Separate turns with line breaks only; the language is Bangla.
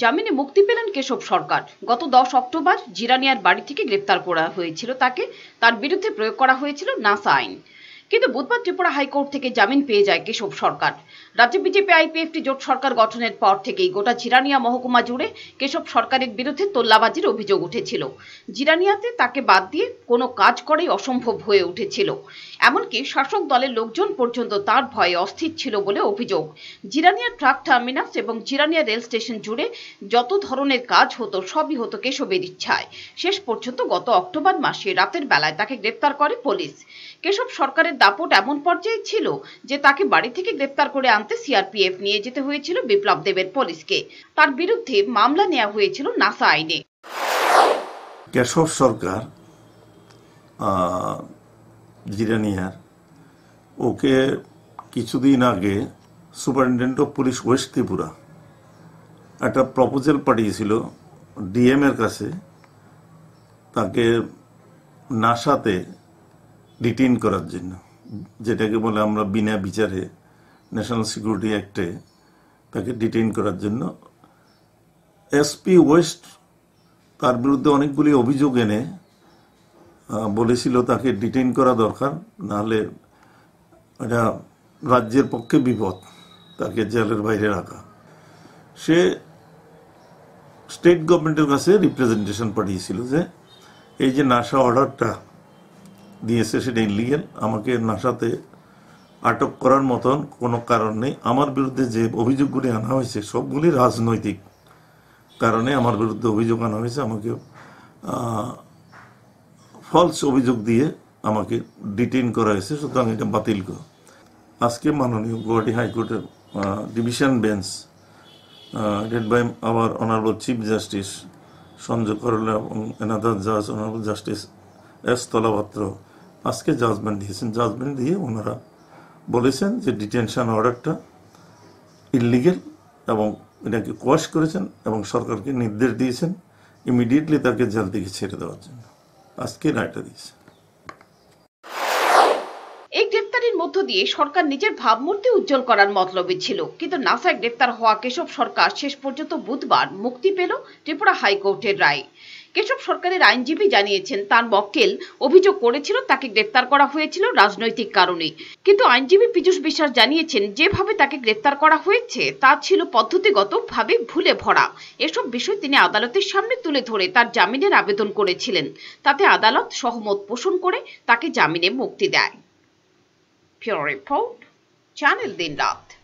জামিনে মুক্তি পেলেন কেশব সরকার। গত দশ অক্টোবর জিরানিয়ার বাড়ি থেকে গ্রেপ্তার করা হয়েছিল তাকে। তার বিরুদ্ধে প্রয়োগ করা হয়েছিল নাসা আইন। কিন্তু বুধবার ত্রিপুরা হাইকোর্ট থেকে জামিন পেয়ে যায় কেশব সরকার। রাজ্য বিজেপি আইপিএফটি জোট সরকার গঠনের পর থেকেই গোটা জিরানিয়া মহকুমা জুড়ে কেশব সরকারের বিরুদ্ধে তোল্লাবাজির অভিযোগ উঠেছিল। জিরানিয়াতে তাকে বাদ দিয়ে কোনো কাজ করাই অসম্ভব হয়ে উঠেছিল। এমনকি শাসক দলের লোকজন পর্যন্ত তার ভয়ে অস্থির ছিল বলে অভিযোগ। জিরানিয়া ট্রাক টার্মিনাস এবং জিরানিয়া রেল স্টেশন জুড়ে যত ধরনের কাজ হতো, সবই হতো কেশবের ইচ্ছায়। শেষ পর্যন্ত গত অক্টোবর মাসে রাতের বেলায় তাকে গ্রেপ্তার করে পুলিশ। কেশব সরকারের দাপট এমন পর্যায়ে ছিল যে তাকে বাড়ি থেকে গ্রেপ্তার করে আনতে সিআরপিএফ নিয়ে যেতে হয়েছিল বিপ্লব দেবের পুলিশকে। তার বিরুদ্ধে মামলা নেওয়া হয়েছিল নাসা আইনে।
কেশব সরকার জিরানিয়ার, ওকে কিছুদিন আগে superintendent of police west Tripura একটা প্রপোজাল পাঠিয়েছিল ডিএম এর কাছে। তাকে নাসাতে ডিটেইন করার জন্য। যেটাকে বলে আমরা বিনা বিচারে ন্যাশনাল সিকিউরিটি অ্যাক্টে তাকে ডিটেইন করার জন্য এসপি ওয়েস্ট তার বিরুদ্ধে অনেকগুলি অভিযোগ এনে বলেছিল তাকে ডিটেইন করা দরকার, নাহলে এটা রাজ্যের পক্ষে বিপদ, তাকে জেলের বাইরে রাখা। সে স্টেট গভর্নমেন্টের কাছে রিপ্রেজেন্টেশন পাঠিয়েছিল যে, এই যে নাসা অর্ডারটা দিয়েছে সেটা ইলিগেল আমাকে নাসাতে আটক করার মতন কোনো কারণ নেই। আমার বিরুদ্ধে যে অভিযোগগুলি আনা হয়েছে, সবগুলি রাজনৈতিক কারণে আমার বিরুদ্ধে অভিযোগ আনা হয়েছে। আমাকে ফলস অভিযোগ দিয়ে আমাকে ডিটেইন করা হয়েছে, সুতরাং এটা বাতিল করো। আজকে মাননীয় গুয়াহাটি হাইকোর্টের division bench head by our honourable chief justice Sanjay Karol এবং এনাদার জাজ অনারেবল জাস্টিস এস তলাপাত্র আজকে জাজমেন্ট দিয়েছেন। জাজমেন্ট দিয়ে ওনারা বলেছেন যে ডিটেনশন অর্ডারটা ইলিগেল এবং এটাকে কোয়াশ করেছেন এবং সরকারকে নির্দেশ দিয়েছেন ইমিডিয়েটলি তাকে জেল থেকে ছেড়ে দেওয়ার জন্য। আজকে রায়টা দিয়েছে
এই গ্রেপ্তারির মধ্য দিয়ে সরকার নিজের ভাবমূর্তি উজ্জ্বল করার মতলবে ছিল। কিন্তু নাসায় গ্রেপ্তার হওয়া কেশব সরকার শেষ পর্যন্ত বুধবার মুক্তি পেল ত্রিপুরা হাইকোর্টের রায়। কেশব সরকারের আইনজীবী জানিয়েছেন, তার মক্কেল অভিযোগ করেছিল, তাকে গ্রেপ্তার করা হয়েছিল রাজনৈতিক কারণে। কিন্তু আইনজীবী পীযূষ বিশ্বাস জানিয়েছেন, যেভাবে তাকে গ্রেপ্তার করা হয়েছে, তা ছিল পদ্ধতিগতভাবে ভুলে ভরা। এসব বিষয় তিনি আদালতের সামনে তুলে ধরে তার জামিনের আবেদন করেছিলেন। তাতে আদালত সহমত পোষণ করে তাকে জামিনে মুক্তি দেয়। Pure channel Din Raat.